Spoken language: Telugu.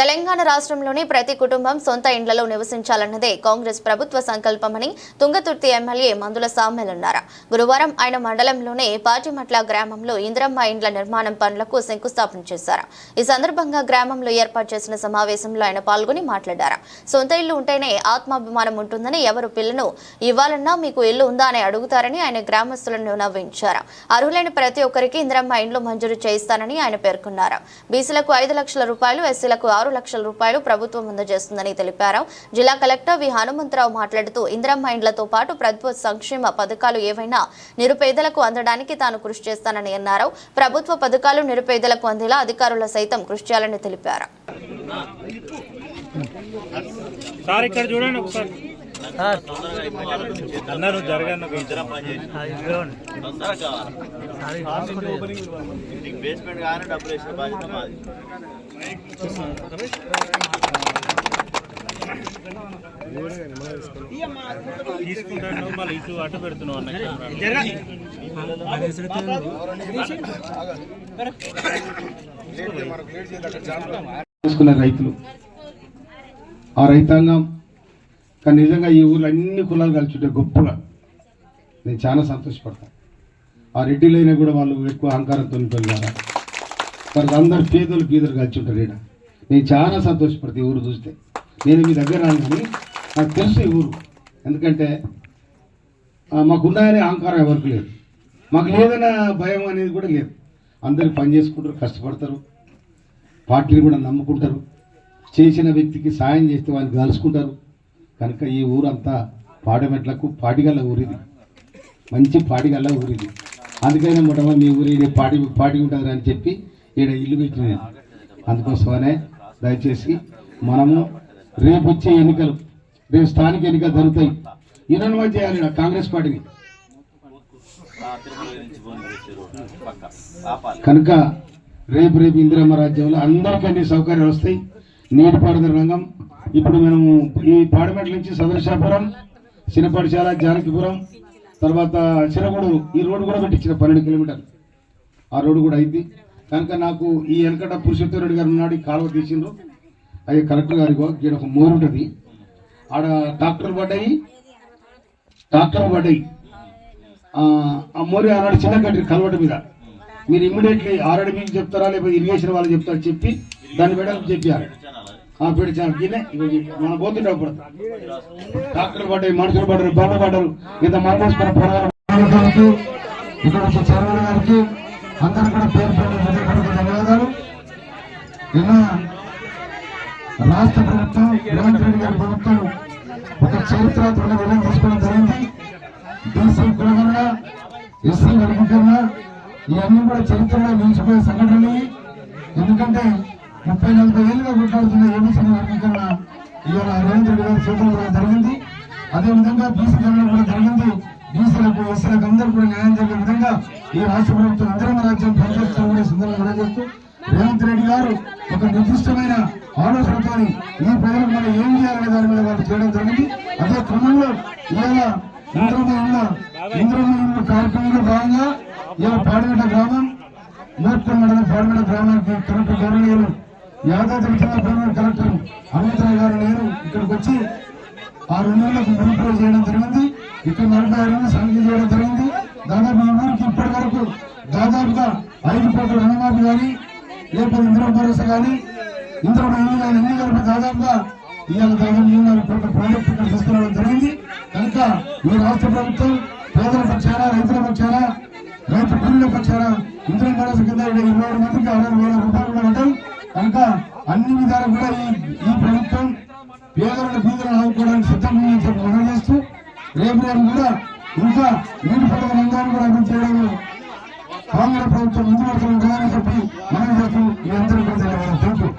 తెలంగాణ రాష్ట్రంలోని ప్రతి కుటుంబం సొంత ఇండ్లలో నివసించాలన్నదే కాంగ్రెస్ ప్రభుత్వ సంకల్పమని తుంగతుర్తి ఎమ్మెల్యే మందుల సామ్యల్ అన్నారు. గురువారం ఆయన మండలంలోనే పాటిమట్ల గ్రామంలో ఇంద్రమ్మ ఇండ్ల నిర్మాణం పనులకు శంకుస్థాపన చేశారు. ఈ సందర్భంగా గ్రామంలో ఏర్పాటు చేసిన సమావేశంలో ఆయన పాల్గొని మాట్లాడారు. సొంత ఇల్లు ఉంటేనే ఆత్మాభిమానం ఉంటుందని ఎవరు పిల్లను ఇవ్వాలన్నా మీకు ఇల్లు ఉందా అని అడుగుతారని ఆయన గ్రామస్తులను నవ్వించారు. అర్హులైన ప్రతి ఒక్కరికి ఇంద్రమ్మ ఇండ్లు మంజూరు చేయిస్తానని ఆయన పేర్కొన్నారు. బీసీలకు ఐదు లక్షల రూపాయలు ఎస్సీలకు ఆరు లక్షల రూపాయలు ప్రభుత్వం అందజేస్తుందని తెలిపారు. జిల్లా కలెక్టర్ వి. హనుమంతరావు మాట్లాడుతూ ఇందిరమ్మ ఇండ్లతో పాటు ప్రభుత్వ సంక్షేమ పథకాలు ఏవైనా నిరుపేదలకు అందడానికి తాను కృషి చేస్తానని అన్నారు. ప్రభుత్వ పథకాలు నిరుపేదలకు అందేలా అధికారుల సైతం కృషి చేయాలని తెలిపారు. అన్నారు జరగన్న బేస్మెంట్ కానీ డబ్బులు వేసిన బాధ్యత మాది తీసుకుంటాను మళ్ళీ ఇటు అటు పెడుతున్నావు అన్న రైతులు. ఆ రైతాంగం కానీ నిజంగా ఈ ఊర్లో అన్ని కులాలు కలిసి ఉంటే గొప్పగా. నేను చాలా సంతోషపడతాను ఆ రెడ్డిలైనా కూడా వాళ్ళు ఎక్కువ అహంకారంతో పెరిగారు మరి అందరు పేదలు పీదలు కలిసి ఉంటారు ఈడ. నేను చాలా సంతోషపడతాను ఈ ఊరు చూస్తే. నేను మీ దగ్గర రాను కానీ నాకు తెలుసు ఈ ఊరు. ఎందుకంటే మాకున్నాయనే అహంకారం ఎవరికి లేదు. మాకు లేదన్న భయం అనేది కూడా లేదు. అందరు పని చేసుకుంటారు కష్టపడతారు. పార్టీని కూడా నమ్ముకుంటారు. చేసిన వ్యక్తికి సాయం చేస్తే వాళ్ళు కలుసుకుంటారు. కనుక ఈ ఊరంతా పాడమెట్లకు పాడిగల్ల ఊరిది. మంచి పాడిగల్ల ఊరిది. అందుకనే మొట్టమొదటి మీ ఊరి పాడి పాడి ఉంటుంది అని చెప్పి ఈడ ఇల్లు పెట్టినది అందుకోసమనే దయచేసి మనము రేపు వచ్చే ఎన్నికలు రేపు స్థానిక ఎన్నికలు జరుగుతాయి. యునన్వైజ్ చేయాలి కాంగ్రెస్ పార్టీని. కనుక రేపు రేపు ఇందిరమ్మ రాజ్యంలో అందరికీ అన్ని సౌకర్యాలు వస్తాయి. నీటిపారుదల రంగం ఇప్పుడు మనము ఈ పాడమెట్ల నుంచి సదర్శాపురం చిన్నపాటిశాల జానకిపురం తర్వాత చిరగూడూరు ఈ రోడ్డు కూడా పెట్టించిన పన్నెండు కిలోమీటర్లు. ఆ రోడ్డు కూడా అయింది. కనుక నాకు ఈ వెనకట పురుషోత్తమ రెడ్డి గారు ఉన్నాడు కాలువ తీసిండ్రు. అది కలెక్టర్ గారికి ఇక్కడ ఒక మోరు ఉంటుంది. ఆడ డాక్టర్ పడ్డాయి. డాక్టర్ పడ్డాయి. ఆ మోరి ఆనాడు చిన్న కట్టి కలవట మీద. మీరు ఇమ్మీడియట్లీ ఆర్ఎడ్ మీకు చెప్తారా లేకపోతే ఇరిగేషన్ వాళ్ళు చెప్తారా చెప్పి దాన్ని పెట్టాలని చెప్పారు. పెడిచాను మనం పోతుంటే డాక్టర్ పడ్డాయి మనుషులు పడ్డారు బాబు పడ్డారు. ఇంత మరణించుకున్న ఇక్కడ వచ్చే గారికి అందరూ కూడా పేరు పేరు ధన్యవాదాలు. ఇలా రాష్ట్ర ప్రభుత్వం రేవంత్ రెడ్డి గారి ప్రభుత్వం ఒక చరిత్రాత్మక నిర్ణయం తీసుకోవడం జరిగింది. బీసీ కులగరణ ఎస్సీ వర్గీకరణ ఇవన్నీ కూడా చరిత్రలో నిలిచిపోయే సంఘటనలు ఎందుకంటే ముప్పై నలభై ఏళ్ళుగా కొట్లాడుతున్న ఏబీసీ వర్గీకరణ ఇవాళ రేవంత్ రెడ్డి గారి చేతుల కూడా జరిగింది. అదేవిధంగా బీసీ గణన కూడా జరిగింది. బీసీలకు ఎస్సీలకు అందరూ కూడా న్యాయం జరిగే విధంగా ఈ రాష్ట్ర ప్రభుత్వం అందరం రాజ్యం పనిచేస్తూ సుందరంగా తెలియజేస్తూ రేవంత్ రెడ్డి గారు ఒక నిర్దిష్టమైన ఆలోచనతో ఈ ప్రజలకు మనం ఏం చేయాలనే దాని మీద వాళ్ళు చేయడం జరిగింది. అదే క్రమంలో ఇవాళ ఇంద్రమ ఇళ్ళ కార్యక్రమంలో భాగంగా ఇవాళ పాడిగడ్డ గ్రామం మూర్తి మండలం పాడిగడ్డ గ్రామానికి కలెక్టర్ గౌరవనీయులు యాదాద్రి జిల్లా పరిమాణ కలెక్టర్ హనుమంతరావు గారు నేను ఇక్కడికి వచ్చి ఆ రెండు నెలలకు ముగింపులు చేయడం జరిగింది. ఇక్కడ నలభై ఆరు సంఖ్య చేయడం జరిగింది. దాదాపు ఈ ఇప్పటి వరకు దాదాపుగా ఐదు కోట్ల రుణమాఫీ కానీ లేకపోతే ఇంద్ర భరోసా కానీ ఇంద్ర ఇల్లు కానీ అన్ని కలిపి దాదాపుగా ఇవాళ దాదాపు మూడున్నర కోట్ల ప్రాజెక్టు ఇక్కడ తీసుకురావడం జరిగింది. కనుక ఈ రాష్ట్ర ప్రభుత్వం పేదల పక్షాన రైతుల పక్షాన రైతు కూలీల పక్షాన ఇంద్ర భరోసా కింద ఇరవై ఏడు మందికి అరవై వేల రూపాయలు ఉండటం ఉంటాం కనుక అన్ని విధాలు కూడా ఈ ఈ ప్రభుత్వం పేదలను బీదలను ఆదుకోవడానికి సిద్ధంగా ఉందని చెప్పి మనం చేస్తూ రేపు రేపు కూడా ఇంకా నీటి పడవ రంగాన్ని కూడా అభివృద్ధి చేయడంలో కాంగ్రెస్ ప్రభుత్వం ముందు పడుతుంది ఉంటుందని చెప్పి మనం చేస్తూ మీ అందరూ కూడా ధన్యవాదాలు. Thank you